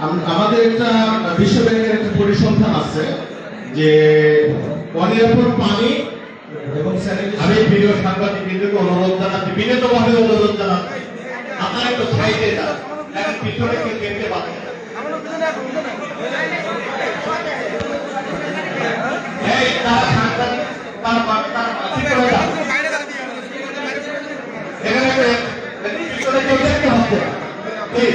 আম- আমাদের একটা বিশ্বব্যাংকের একটা পরিসংখ্যান আছে যে অনিরাপদ পানি এবং আমি প্রিয় সাংবাদিকদেরকে অনুরোধ জানাচ্ছি, বিনীতভাবে অনুরোধ জানাচ্ছি। আপনারা একটু সাইডে যান। পিছনে কেউ দেখতে পাবেন না। এই তারা সাংবাদিক তার মা- তার ঠিক করে যান। এখানে একটু- একটু পিছনে কেউ দেখতে হচ্ছে না। প্লিজ।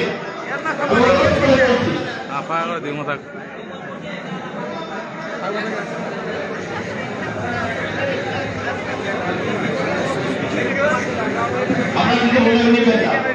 অনুরোধ করে বলছি। Apa kalau di rumah tak আপনারা যদি মোবাইল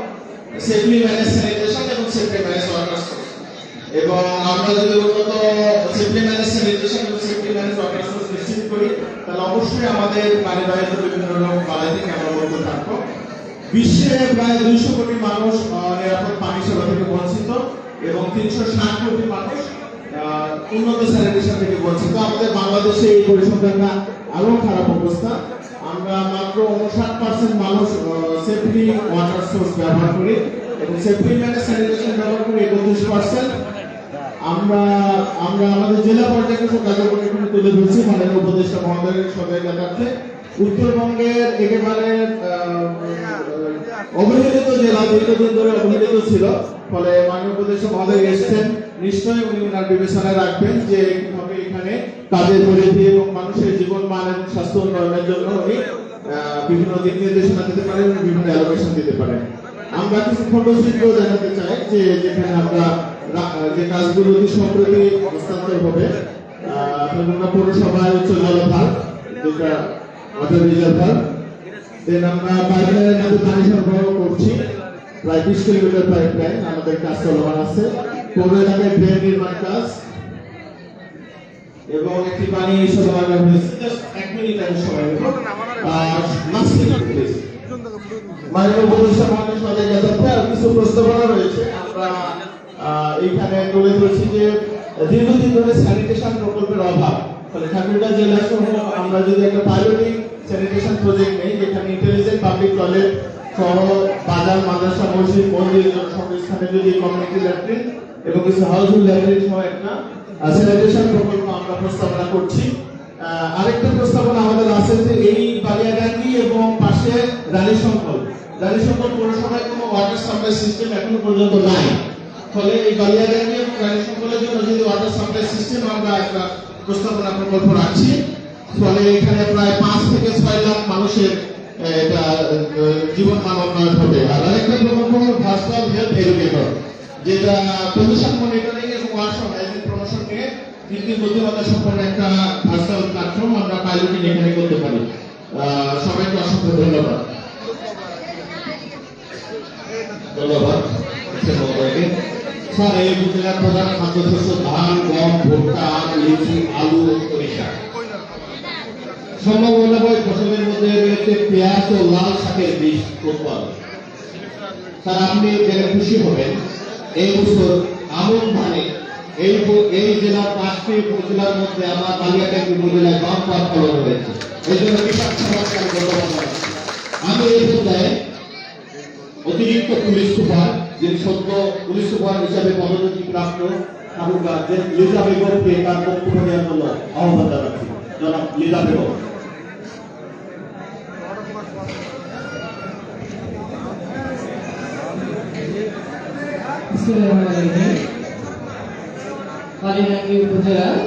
সেফলি ম্যানেজ স্যানিটেশন এবং সেফলি ম্যানেজ এবং আমরা যদি উন্নত সেফলি ম্যানেজ এবং সেফলি ম্যানেজ নিশ্চিত করি, তাহলে অবশ্যই আমাদের পানিবাহিত বিভিন্ন রোগ বালাই থেকে আমরা মুক্ত থাকব। বিশ্বে প্রায় দুইশো কোটি মানুষ নিরাপদ পানি সেবা থেকে বঞ্চিত এবং তিনশো ষাট কোটি মানুষ উন্নত স্যানিটেশন থেকে বঞ্চিত। আমাদের বাংলাদেশে এই পরিসংখ্যানটা আরও খারাপ অবস্থা। আমরা মাত্র উনষাট পার্সেন্ট মানুষ সেফলি ওয়াটার সোর্স ব্যবহার করি এবং সেফলি ম্যানেজ স্যানিটেশন ব্যবহার করি একত্রিশ পার্সেন্ট আমরা আমরা আমাদের জেলা পর্যায়ে কিছু কার্যক্রম তুলে ধরছি, মাননীয় উপদেষ্টা মহোদয়ের সহযোগিতার্থে। উত্তরবঙ্গের একেবারে অবহেলিত জেলা, দীর্ঘদিন ধরে অবহেলিত ছিল। ফলে মাননীয় উপদেষ্টা মহোদয় এসেছেন। নিশ্চয়ই উনি ওনার বিবেচনায় রাখবেন যে এখানে কাজের পরিধি এবং মানুষের জীবন মান এবং স্বাস্থ্য উন্নয়নের জন্য উনি বিভিন্ন দিক নির্দেশনা দিতে পারেন, বিভিন্ন অ্যালোকেশন দিতে পারেন। আমরা কিছু ফটোচিত্র দেখাতে চাই যে যেখানে আমরা যে কাজগুলো অতি সম্প্রতি হস্তান্তর হবে পৌরসভায় উচ্চ জলভার, যেটা ওয়াটার রিজার্ভার দেন আমরা পাইপলাইনের মধ্যে পানি সরবরাহ করছি। প্রায় বিশ কিলোমিটার পাইপলাইন আমাদের কাজ চলমান আছে। পৌর এলাকায় ড্রেন নির্মাণ কাজ এবং একটি পানি সরবরাহ হয়েছে। জাস্ট এক মিনিট আমি সময় নেব আর মাননীয় উপদেষ্টা আর কিছু প্রস্তাবনা রয়েছে। আমরা এইখানে তুলে ধরছি যে দীর্ঘদিন ধরে স্যানিটেশন প্রকল্পের অভাব। ফলে ঠাকুরগাঁ জেলা সহ আমরা যদি একটা পাইলটিং স্যানিটেশন প্রজেক্ট নেই, যেখানে ইন্টেলিজেন্ট পাবলিক টয়লেট সহ বাজার, মাদ্রাসা, মসজিদ, মন্দির সব স্থানে যদি কমিউনিটি ল্যাট্রিন এবং কিছু হাউসফুল ল্যাট্রিন সহ একটা স্যানিটেশন প্রকল্প আমরা প্রস্তাবনা করছি। আরেকটা প্রস্তাবনা আমাদের আছে যে এই বালিয়াডাঙ্গি এবং পাশে রানী শঙ্কর রানী শঙ্কর পৌরসভায় কোনো ওয়াটার সাপ্লাই সিস্টেম এখনও পর্যন্ত নাই। ফলে এই বালিয়াডাঙ্গি এবং রানী শঙ্করের জন্য যদি ওয়াটার সাপ্লাই সিস্টেম আমরা একটা প্রস্তাবনা প্রকল্প রাখছি ফলে এখানে প্রায় পাঁচ থেকে ছয় লাখ মানুষের এটা জীবন মান উন্নয়ন হবে আর আরেকটা প্রকল্প হলো ভার্চুয়াল হেলথ এডুকেটর যেটা পজিশন মনিটরিং এবং ওয়ার্কশপ হাইজিন প্রমোশন নিয়ে বুদ্ধিমত্তা সম্পন্ন একটা ভার্চুয়াল প্ল্যাটফর্ম আমরা পাইলটিং এখানে করতে পারি। সবাইকে অসংখ্য ধন্যবাদ। ধন্যবাদ। স্যার, এই প্রধান ধান, গম, ভুট্টা, লিচু, আলু, সরিষা। হয় ফসলের মধ্যে রয়েছে পেঁয়াজ ও খুশি হবেন, এই বছর আমন ধানে এই এই পাঁচটি উপজেলার মধ্যে আমার বালিয়াটাকি উপজেলায় বাম পাত ফলন হয়েছে অতিরিক্ত পুলিশ সুপার, যিনি সদ্য পুলিশ সুপার হিসাবে পদোন্নতি প্রাপ্ত ঠাকুরগাঁ লিজা বেগমকে তার বক্তব্য দেওয়ার জন্য আহ্বান জানাচ্ছি। জনাব লিজা বেগম। কালীনাঙ্গি উপজেলার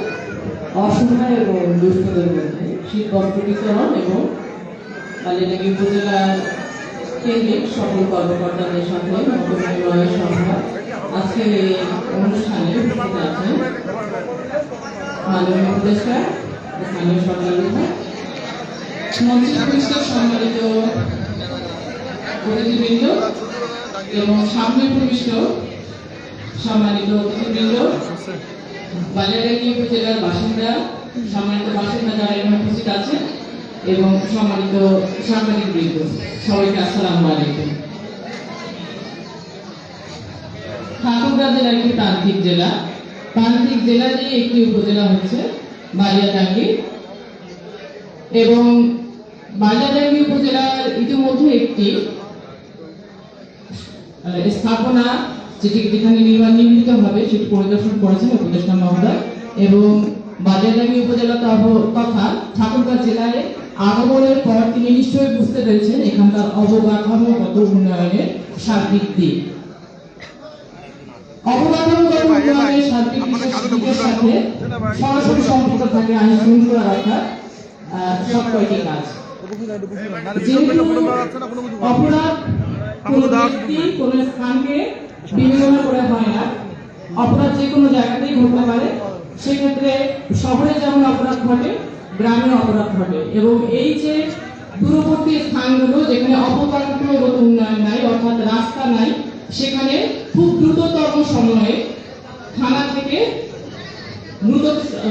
অসহায় এবং দুস্থদের মধ্যে শীত বস্ত্র বিতরণ এবং কালীনাঙ্গি উপজেলার কেন্দ্রিক সকল কর্মকর্তাদের সাথে মতবিনিময় আজকের এই অনুষ্ঠানে উপস্থিত আছেন মাননীয় উপদেষ্টা, স্থানীয় সরকার বিভাগ মন্ত্রী পরিষদ সম্মানিত অতিথিবৃন্দ এবং সামনে প্রবিষ্ট সম্মানিত অতিথিবৃন্দ বালিয়াডাঙ্গি উপজেলার বাসিন্দা সম্মানিত বাসিন্দা যারা এখানে উপস্থিত আছেন এবং সম্মানিত সাংবাদিক বৃন্দ সবাইকে আসসালামু আলাইকুম। ঠাকুরগাঁ জেলা একটি প্রান্তিক জেলা। প্রান্তিক জেলারই একটি উপজেলা হচ্ছে বালিয়াডাঙ্গি এবং বালিয়াডাঙ্গি উপজেলার ইতিমধ্যে একটি স্থাপনা যেটি যেখানে নির্মাণ নির্মিত হবে, সেটি পরিদর্শন করেছেন উপদেষ্টা মহোদয়। এবং বাজারডাঙ্গি উপজেলা তথা ঠাকুরগাঁ জেলায় আগমনের পর তিনি নিশ্চয়ই বুঝতে পেরেছেন এখানকার অবকাঠামোগত উন্নয়নের সার্বিক দিক। অবকাঠামোগত উন্নয়নের সার্বিক দিকের সাথে সরাসরি সম্পর্ক থাকে, আইন শৃঙ্খলা রক্ষার সব কয়টি কাজ। যেহেতু অপরাধ কোনো ব্যক্তি কোনো স্থানকে বিবেচনা করে হয় না। অপরাধ যে কোনো জায়গাতেই ঘটতে পারে। সেক্ষেত্রে শহরে যেমন অপরাধ ঘটে, গ্রামে অপরাধ ঘটে। এবং এই যে দূরবর্তী স্থানগুলো যেখানে অপকাঠামোগত উন্নয়ন নাই, অর্থাৎ রাস্তা নাই, সেখানে খুব দ্রুততম সময়ে থানা থেকে দ্রুত,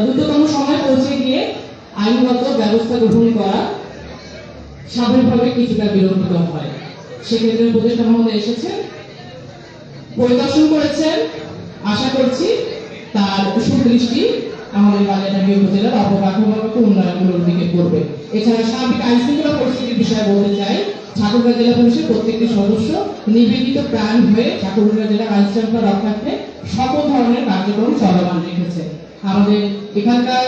দ্রুততম সময়ে পৌঁছে গিয়ে আইনগত ব্যবস্থা গ্রহণ করা স্বাভাবিকভাবে কিছুটা বিলম্বিত হয়। সেক্ষেত্রে উপদেষ্টা মহোদয় এসেছেন। পরিদর্শন করেছেন। আশা করছি তার সুদৃষ্টি আমাদের বালিয়াটাকে উপজেলার অবকাঠামোগত উন্নয়নগুলোর দিকে করবে এছাড়া সার্বিক আইন শৃঙ্খলা পরিস্থিতির বিষয়ে বলতে চাই, ঠাকুরগাঁ জেলা পুলিশের প্রত্যেকটি সদস্য নিবেদিত প্রাণ হয়ে ঠাকুরগাঁ জেলার আইন শৃঙ্খলা রক্ষার্থে সকল ধরনের কার্যক্রম চলমান রেখেছে। আমাদের এখানকার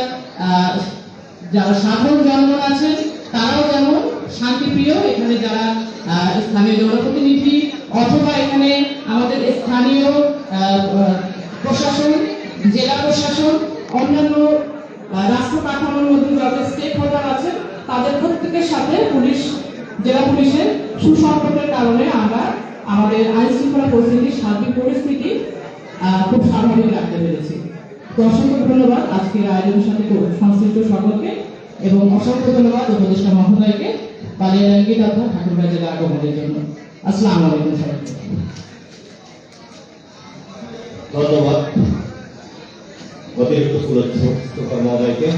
যারা সাধারণ জনগণ আছেন, তারাও যেমন শান্তিপ্রিয়, এখানে যারা স্থানীয় জনপ্রতিনিধি অথবা এখানে স্থানীয় প্রশাসন, জেলা প্রশাসন, অন্যান্য রাষ্ট্র কাঠামোর মধ্যে যত স্টেক হোল্ডার আছে, তাদের প্রত্যেকের সাথে পুলিশ, জেলা পুলিশের সুসম্পর্কের কারণে আমরা আমাদের আইন শৃঙ্খলা পরিস্থিতির সার্বিক পরিস্থিতি খুব স্বাভাবিক রাখতে পেরেছি। তো অসংখ্য ধন্যবাদ আজকের আয়োজনের সাথে সংশ্লিষ্ট সকলকে এবং অসংখ্য ধন্যবাদ উপদেষ্টা মহোদয়কে, বালিয়ারাঙ্গি তথা ঠাকুরগাঁ জেলা আগমনের জন্য। আসসালামু আলাইকুম সবাইকে। ধন্যবাদ। অতিরিক্ত সুরক্ষিত কর্মদায়কে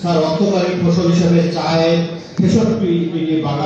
স্যার রক্তকারী ফসল হিসেবে চায়ের ছেষট্টি বাগান